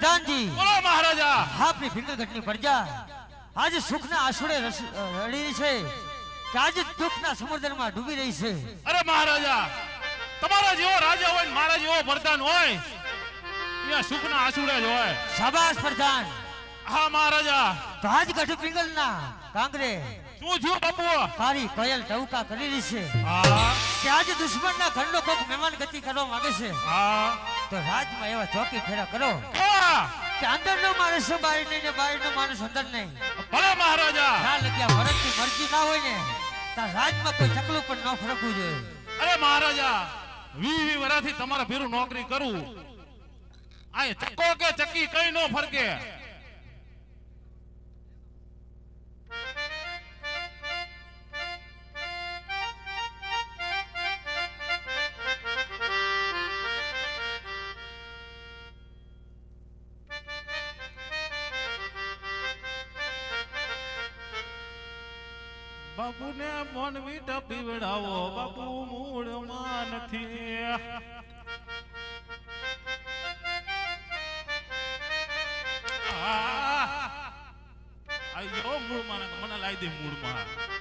બાજી બોલો મહારાજા. આપની ફિંગરગઢની પ્રજા આજે સુખના ના રસ- રડી છે કે આજે દુઃખના સમુદ્રમાં ડૂબી રહી છે. અરે મહારાજા તમારા જેવો રાજા હોય ને મારા જેવો પ્રધાન હોય અહીંયા સુખના આસુડે જ હોય. શાબાશ પ્રધાન. હા મહારાજા. તો આજ ગઢ પિંગલના કાંગરે. શું થયું બાપુ તારી કોયલ ટવકા કરી રહી છે હા. કે આજે દુશ્મનના ઘરનો કોક મહેમાન ગતિ કરવા માંગે છે? હા. તો રાજમાં એવા ચોકી ફેરા કરો. કે અંદર નો માણસ બહાર નહીં ને બહારનો માણસ અંદર નહીં? ભલે મહારાજા. ના ભરતની મરજી ના હોય ને ત્યાં રાજમાં કોઈ ચકલું પણ ન ફરકવું જોઈએ. અરે મહારાજા વી વી વરાથી તમારા ભેરું નોકરી કરું. આ ચક્કો કે ચક્કી કઈ નો ફરકે? બાપુને મોન મીઠા પીવડાવો બાપુ મૂળમાં નથી આયો મૂળમાં મને લાવી દે મૂળમાં